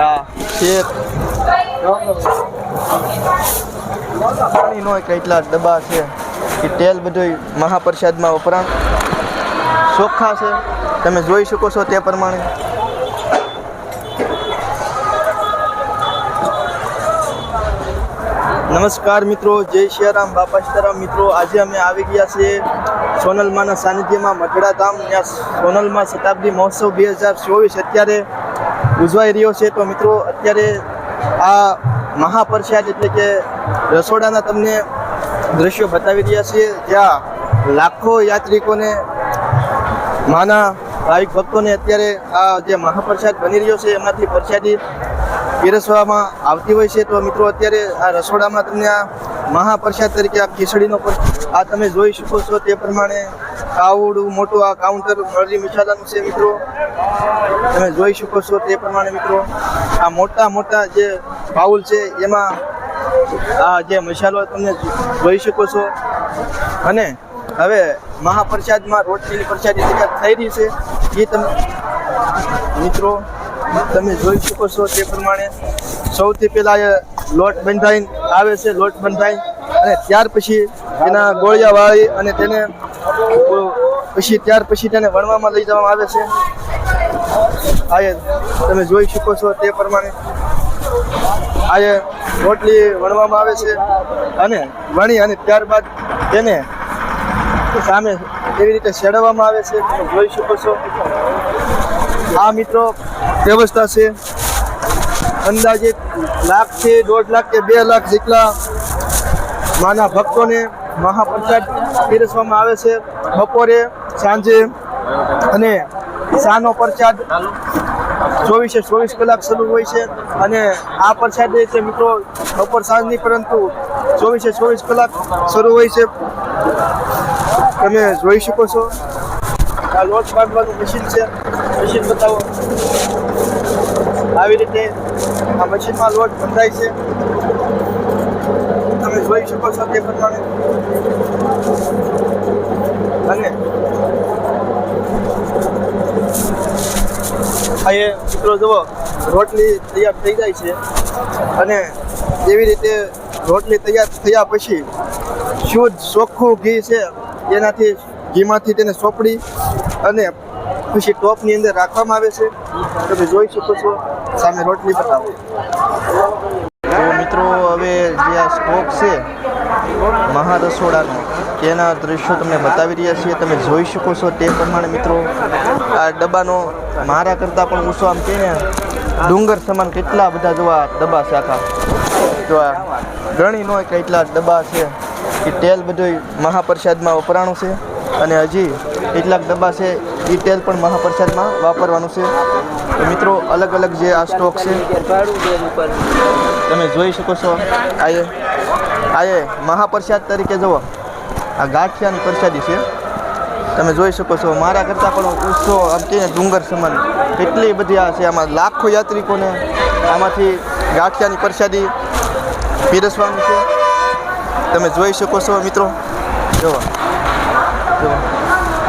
આ શેક પાણીનો કેટલા ડબ્બા છે કે તેલ બધું મહાપ્રસાદમાં વપરાણ ચોખ્ખા છે તમે જોઈ શકો છો તે પ્રમાણે નમસ્કાર મિત્રો, જય સિયારામ બાપા સીતારામ. મિત્રો, આજે અમે આવી ગયા છીએ સોનલમાના સાનિધ્યમાં મઢડા ધામ સોનલમાં શતાબ્દી મહોત્સવ બે હજાર ચોવીસ અત્યારે ઉજવાઈ રહ્યો છે. તો મિત્રો, અત્યારે આ મહાપ્રસાદ એટલે કે રસોડાના તમને દ્રશ્યો બતાવી રહ્યા છીએ, જ્યાં લાખો યાત્રિકોને માના ભાવિક ભક્તોને અત્યારે આ જે મહાપ્રસાદ બની રહ્યો છે, એમાંથી પ્રસાદી પીરસવામાં આવતી હોય છે. તો મિત્રો, અત્યારે આ રસોડામાં તમને આ મહાપ્રસાદ તરીકે આ ખીચડીનો પર- આ તમે જોઈ શકો છો તે પ્રમાણે કાવડું મોટું આ કાઉન્ટર મરજી મસાલાનું છે મિત્રો. તમે જોઈ શકો છો તે પ્રમાણે મિત્રો. આ મોટા મોટા જે બાઉલ છે એમાં આ જે મસાલો તમે જોઈ શકો છો. અને હવે મહાપ્રસાદમાં રોટલીની પ્રસાદી તૈયાર થઈ રહી છે. એ તમે મિત્રો, તમે જોઈ શકો છો તે પ્રમાણે સૌથી પહેલાં લોટ બંધાઈને આવે છે, લોટ બંધાઈ અને ત્યાર પછી એના ગોળિયા વાળી અને તેને પછી ત્યાર પછી તેને વણવામાં લઈ જવામાં આવે છે. આજે તમે જોઈ શકો છો તે પ્રમાણે આજે રોટલી વણવામાં આવે છે અને વણી અને ત્યારબાદ તેને સામે એવી રીતે શેડવામાં આવે છે. તમે જોઈ શકો છો. આ મિત્રો વ્યવસ્થા છે. અંદાજે લાખથી દોઢ લાખ કે બે લાખ જેટલા માના ભક્તોને મહાપ્રસાદ પીરસવામાં આવે છે. બપોરે, સાંજે અને સાનો પ્રસાદ ચોવીસે ચોવીસ કલાક શરૂ હોય છે. અને આ પ્રસાદ જે છે મિત્રો, બપોર સાંજ નહીં પરંતુ ચોવીસે ચોવીસ કલાક શરૂ હોય છે. તમે જોઈ શકો છો. આ લોટ બાંધવાનું મશીન છે. મશીન બતાવો. આવી રીતે આ મશીનમાં લોટ બંધાય છે. જોઈ શકો છો તે પ્રમાણે અને એ મિત્રો જુઓ, રોટલી તૈયાર થઈ જાય છે. અને એવી રીતે રોટલી તૈયાર થયા પછી શુદ્ધ ચોખ્ખું ઘી છે, એનાથી ઘીમાંથી તેને સોપડી અને પછી ટોપની અંદર રાખવામાં આવે છે. તમે જોઈ શકો છો, સામે રોટલી બતાવો. મિત્રો, હવે જે આ સ્ટોક છે, મહારસોડાનો, તેના દ્રશ્યો તમને બતાવી રહ્યા છીએ. તમે જોઈ શકો છો તે પ્રમાણે મિત્રો, આ ડબ્બાનો મારા કરતાં પણ ઊંચો આમ કે ડુંગર સમાન કેટલા બધા જોવા ડબ્બા છે આખા. જો આ ગણી નો કેટલા ડબ્બા છે, કે તેલ બધું મહાપ્રસાદમાં વપરાણું છે. અને હજી કેટલાક ડબ્બા છે એ તેલ પણ મહાપ્રસાદમાં વાપરવાનું છે. તો મિત્રો, અલગ અલગ જે આ સ્ટોક છે, તમે જોઈ શકો છો. આયે આયે, મહાપ્રસાદ તરીકે જુઓ. આ ગાંઠિયાની પ્રસાદી છે. તમે જોઈ શકો છો. મારા કરતાં પણ ઊંચો આમ ડુંગર સમાન. કેટલી બધી આ છે. આમાં લાખો યાત્રિકોને આમાંથી ગાંઠિયાની પ્રસાદી પીરસવાનું છે. તમે જોઈ શકો છો મિત્રો. જુઓ. જુઓ.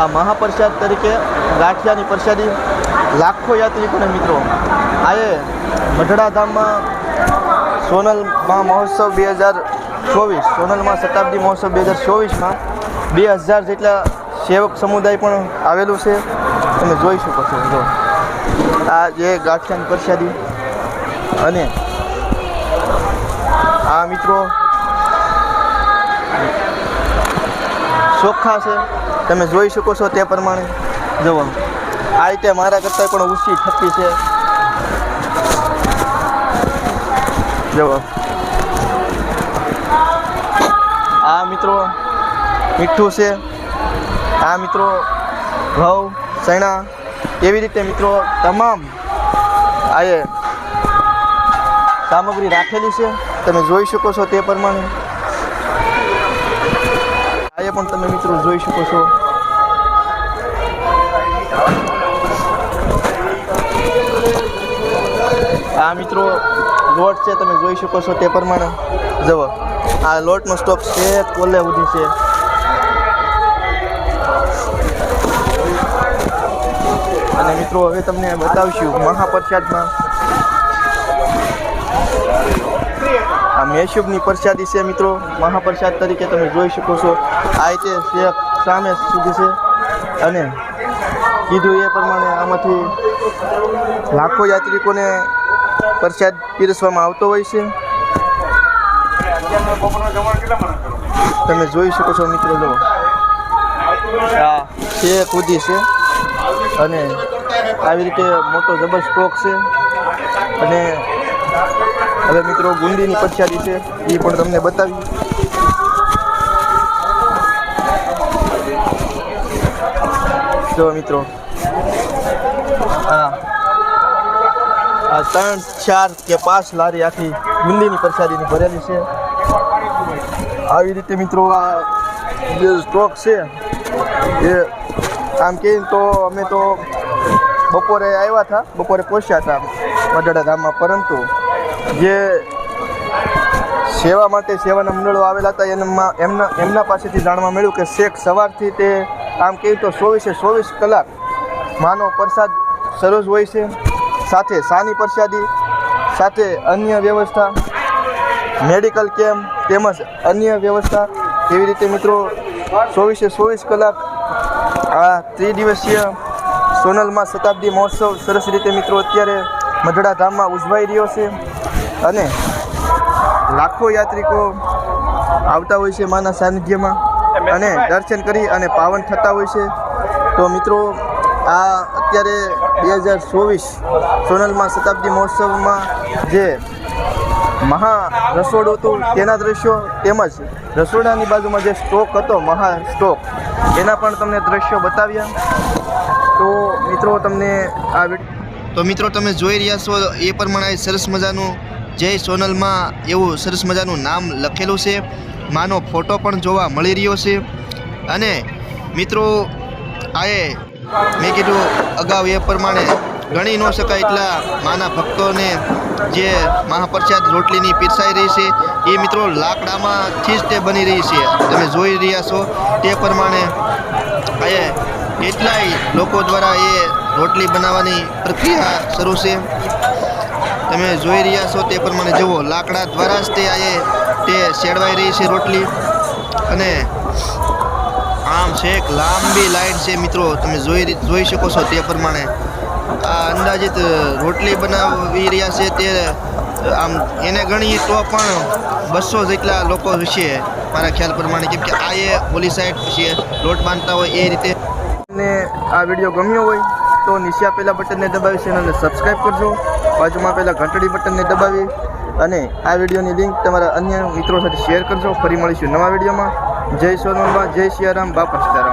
આ મહાપ્રસાદ તરીકે ગાંઠિયાની પ્રસાદી લાખો યાત્રિકોને મિત્રો આ એ મઢડા ધામમાં સોનલમાં મહોત્સવ બે હજાર ચોવીસ સોનલમાં શતાબ્દી મહોત્સવ બે હજાર ચોવીસમાં બે હજાર જેટલા સેવક સમુદાય પણ આવેલું છે. તમે જોઈ શકો છો, જો. આ જે ગાંઠિયાની પ્રસાદી અને આ મિત્રો ચોખ્ખા છે. તમે જોઈ શકો છો તે પ્રમાણે. જુઓ. આ રીતે મારા કરતાં પણ ઊંચી થતી છે. જુઓ. આ મિત્રો મીઠું છે. આ મિત્રો ઘઉં, ચણા એવી રીતે મિત્રો તમામ આ સામગ્રી રાખેલી છે. તમે જોઈ શકો છો તે પ્રમાણે. આ પણ તમે મિત્રો જોઈ શકો છો. આ મિત્રો લોટ છે, તમે જોઈ શકો છો તે પ્રમાણે. જવો આ લોટનો સ્ટોક છે, કોલે સુધી છે. અને મિત્રો, હવે તમને બતાવીશું મહાપ્રસાદમાં. આ મેશુબની પ્રસાદી છે, મિત્રો. મહાપ્રસાદ તરીકે તમે જોઈ શકો છો. આ રીતે શેખ સામે સુધી છે. અને કીધું એ પ્રમાણે આમાંથી લાખો યાત્રિકોને પ્રસાદ પીરસવામાં આવતો હોય છે. તમે જોઈ શકો છો મિત્રો, જો. છે કૂદી છે. અને આવી રીતે મોટો જબર સ્ટોક છે. અને હવે મિત્રો ગુંડીની પ્રસાદી છે. એ પણ તમને બતાવી. જો મિત્રો. હા. આ ત્રણ, ચાર કે પાંચ લારી આખી ગુંદીની પ્રસાદીની ભરેલી છે. આવી રીતે મિત્રો આ જે સ્ટોક છે, એ આમ કહીએ તો અમે તો બપોરે આવ્યા હતા, બપોરે પહોંચ્યા હતા મઢડા ધામમાં. પરંતુ જે સેવા માટે સેવાના મંડળો આવેલા હતા એમાં એમના એમના પાસેથી જાણવા મળ્યું કે શેખ સવારથી તે આમ કહીએ તો ચોવીસે ચોવીસ કલાક માનો પ્રસાદ સરસ હોય છે. સાથે સાની પ્રસાદી, સાથે અન્ય વ્યવસ્થા, મેડિકલ કેમ્પ તેમજ અન્ય વ્યવસ્થા. એવી રીતે મિત્રો ચોવીસે ચોવીસ કલાક આ ત્રિદિવસીય સોનલમાં શતાબ્દી મહોત્સવ સરસ રીતે મિત્રો અત્યારે મઢડા ધામમાં ઉજવાઈ રહ્યો છે અને લાખો યાત્રિકો આવતા હોય છે માના સાનિધ્યમાં અને દર્શન કરી અને પાવન થતા હોય છે. તો મિત્રો આ અત્યારે બે હજાર ચોવીસ સોનલમાં શતાબ્દી મહોત્સવમાં જે મહા રસોડું હતું, તેના દ્રશ્યો તેમજ રસોડાની બાજુમાં જે સ્ટોક હતો, મહા સ્ટોક, એના પણ તમને દ્રશ્યો બતાવ્યા. તો મિત્રો, તમને આ તો મિત્રો, તમે જોઈ રહ્યા છો, એ પ્રમાણે સરસ મજાનું જય સોનલમાં એવું સરસ મજાનું નામ લખેલું છે. માનો ફોટો પણ જોવા મળી રહ્યો છે. અને મિત્રો, આ મેં કીધું, અગાઉ એ પ્રમાણે ગણી ન શકાય એટલા માના ભક્તોને જે મહાપ્રસાદ રોટલીની પીરસાઈ રહી છે, એ મિત્રો લાકડામાંથી જ તે બની રહી છે. તમે જોઈ રહ્યા છો, તે પ્રમાણે એ કેટલાય લોકો દ્વારા એ રોટલી બનાવવાની પ્રક્રિયા શરૂ છે. તમે જોઈ રહ્યા છો, તે પ્રમાણે જુઓ, લાકડા દ્વારા જ તે આ તે શેડવાઈ રહી છે રોટલી. અને આમ છે એક લાંબી લાઈન છે મિત્રો. તમે જોઈ જોઈ શકો છો તે પ્રમાણે. આ અંદાજિત રોટલી બનાવી રહ્યા છે તે, આમ એને ગણીએ તો પણ બસો જેટલા લોકો છે મારા ખ્યાલ પ્રમાણે કેમ કે આ એ ઓલી સાઈડ છે લોટ બાંધતા હોય એ રીતે. ને આ વીડિયો ગમ્યો હોય તો નીચે પહેલાં બટનને દબાવી ચેનલને સબસ્ક્રાઈબ કરજો. બાજુમાં પહેલાં ઘંટડી બટનને દબાવી અને આ વિડીયોની લિંક તમારા અન્ય મિત્રો સાથે શેર કરજો. ફરી મળીશું નવા વિડીયોમાં. જય સોનલમાં જય સિયારામ બાપા સીતારામ.